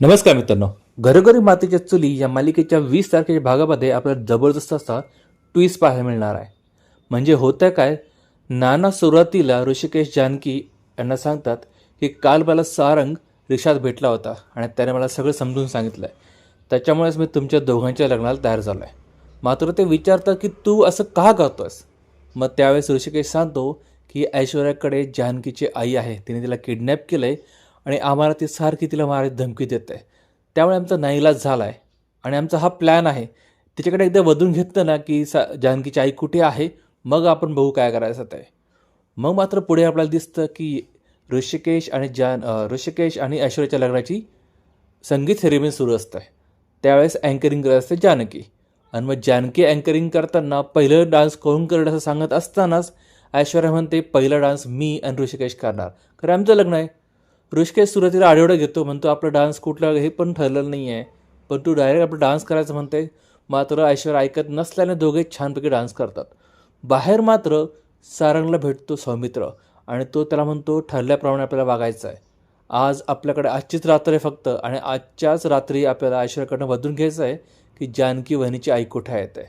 नमस्कार मित्रांनो. घरोघरी मातीच्या चुली या मालिकेच्या वीस तारखेच्या भागामध्ये आपल्याला जबरदस्त असा ट्विस्ट पाहायला मिळणार आहे. म्हणजे होतं काय? नाना सुरुवातीला ऋषिकेश जानकी यांना सांगतात की काल मला सारंग रिक्षात भेटला होता आणि त्याने मला सगळं समजून सांगितलं आहे त्याच्यामुळेच मी तुमच्या दोघांच्या लग्नाला तयार झालो आहे मात्र ते विचारतात की तू असं का करतोस मग त्यावेळेस ऋषिकेश सांगतो की ऐश्वर्याकडे जानकीची आई आहे तिने तिला किडनॅप केलं आहे आणि आम्हाला ती सारखी तिला मारायची धमकी देते त्यामुळे आमचा नाईलाज झाला आहे आणि आमचा हा प्लॅन आहे. तिच्याकडे एकदा वधून घेतलं ना की सा जानकीची आई कुठे आहे? मग आपण बघू काय करायचं ते. मग मात्र पुढे आपल्याला दिसतं की ऋषिकेश आणि जान ऋषिकेश आणि ऐश्वर्याच्या लग्नाची संगीत सेरेमनी सुरू असतं आहे त्यावेळेस अँकरिंग करत असते जानकी. आणि मग जानकी अँकरिंग करताना पहिलं डान्स कोण करेल असं सांगत असतानाच ऐश्वर्या म्हणते पहिला डान्स मी आणि ऋषिकेश करणार. खरं आमचं लग्न आहे. ऋषिकेश सुरुवातीला आढेवडा घेतो म्हणतो आपला डान्स कुठला हे पण ठरलेलं नाही आहे पण तू डायरेक्ट आपलं डान्स करायचं म्हणते मात्र ऐश्वर्या ऐकत नसल्याने दोघे छानपैकी डान्स करतात बाहेर मात्र सारंगला भेटतो सौमित्र आणि तो त्याला म्हणतो ठरल्याप्रमाणे आपल्याला वागायचं आहे आज आपल्याकडे आजचीच रात्र आहे फक्त आणि आजच्याच रात्री आपल्याला ऐश्वर्याकडनं बदलून घ्यायचं आहे की जानकी वहिनीची आई कुठे आहे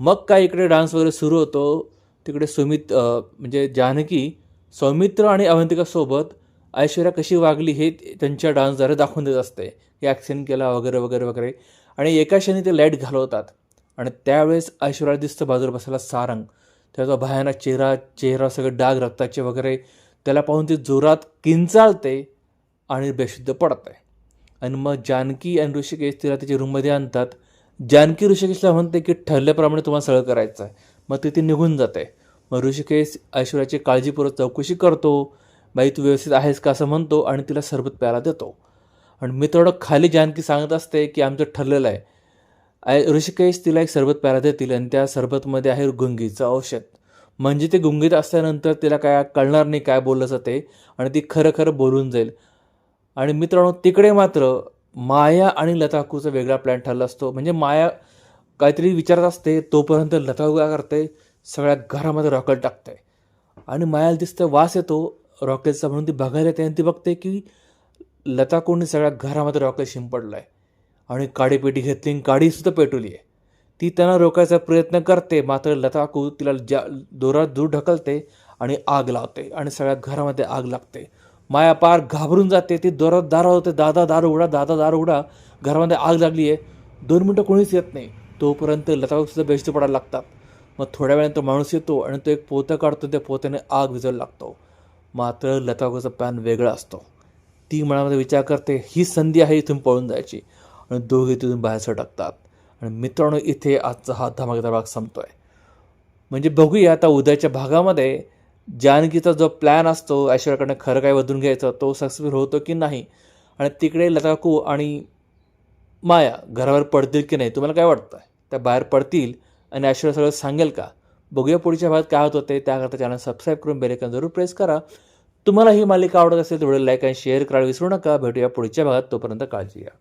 मग काय इकडे डान्स वगैरे सुरू होतो तिकडे सुमित म्हणजे जानकी सौमित्र आणि अवंतिकासोबत ऐश्वर्या कशी वागली हे त्यांच्या डान्सद्वारे दाखवून देत असते. की ॲक्सिडेंट केला वगैरे वगैरे वगैरे. आणि एका क्षणी ते लाइट घालवतात. आणि त्यावेळेस ऐश्वर्याला दिसतं बाजूला बसायला सारंग. त्याचा भयानक चेहरा चेहरा सगळे डाग रक्ताचे वगैरे. त्याला पाहून ती जोरात किंचाळते आणि बेशुद्ध पडते आणि मग जानकी आणि ऋषिकेश तिला त्याच्या रूममध्ये आणतात. जानकी ऋषिकेशला म्हणते की ठरल्याप्रमाणे तुम्हाला सगळं करायचं आहे मग ते ती निघून जाते. मग ऋषिकेश ऐश्वर्याची काळजीपूर्वक चौकशी करतो. बाई तू व्यवस्थित आहेस का असं म्हणतो आणि तिला सरबत प्यायला देतो. आणि मित्रांनो खाली जानकी सांगत असते की आमचं ठरलेलं आहे. आय ऋषिकेश तिला एक सरबत प्यायला देतील आणि त्या सरबतमध्ये आहे गुंगीचं औषध. म्हणजे ते गुंगीत असल्यानंतर तिला काय कळणार नाही काय बोललं जाते आणि ती खरं खरं बोलून जाईल. आणि मित्रांनो तिकडे मात्र माया आणि लताकूचा वेगळा प्लॅन ठरला असतो. म्हणजे माया काहीतरी विचारत असते तोपर्यंत लताकू काय करते? सगळ्या घरामध्ये रॉकेल टाकते. आणि मायाला दिसतं वास येतो रॉकेलचा म्हणून ती बघायला येते आणि ती बघते की लताकोणी सगळ्या घरामध्ये रॉकेल शिंपडलं आहे आणि काडीपेटी घेतली आणि काडीसुद्धा पेटवली आहे. ती त्यांना रोकायचा प्रयत्न करते मात्र लताकू तिला ज्या दोरात दूर ढकलते आणि आग लावते आणि सगळ्या घरामध्ये आग लागते. माया पार घाबरून जाते ती दोरात दार होते दादा दार उघडा दादा दार उघडा घरामध्ये आग लागली आहे. दोन मिनटं कोणीच येत नाही. तोपर्यंत लताकूसुद्धा बेस्ट पडायला लागतात. मग थोड्या वेळाने तो माणूस येतो आणि तो एक पोतं काढतो त्या पोत्याने आग विझायला लागतो. मात्र लताकूचा पॅन वेगळा असतो. ती मनामध्ये विचार करते ही संधी आहे इथून पळून जायची. आणि दोघे तिथून बाहेर सटकतात आणि मित्रांनो इथे आजचा हा धमाकेदार भाग आहे म्हणजे बघूया आता उद्याच्या भागामध्ये जानकीचा जो प्लॅन असतो ऐश्वर्याकडनं खरं काय बदलून घ्यायचं तो सक्सेसफुल होतो की नाही? आणि तिकडे लताकू आणि माया घरावर पडतील की नाही तुम्हाला काय वाटतं त्या बाहेर पडतील आणि ऐश्वर्या सगळं सांगेल का? बघूया पुढच्या भागात काय होत होते. त्याकरता चॅनल सबस्क्राईब करून बेलेकन जरूर प्रेस करा. तुम्हाला ही मालिका आवडत असेल तर व्हिडिओ लाईक आणि शेअर करायला विसरू नका. भेटूया पुढच्या भागात. तोपर्यंत काळजी घ्या.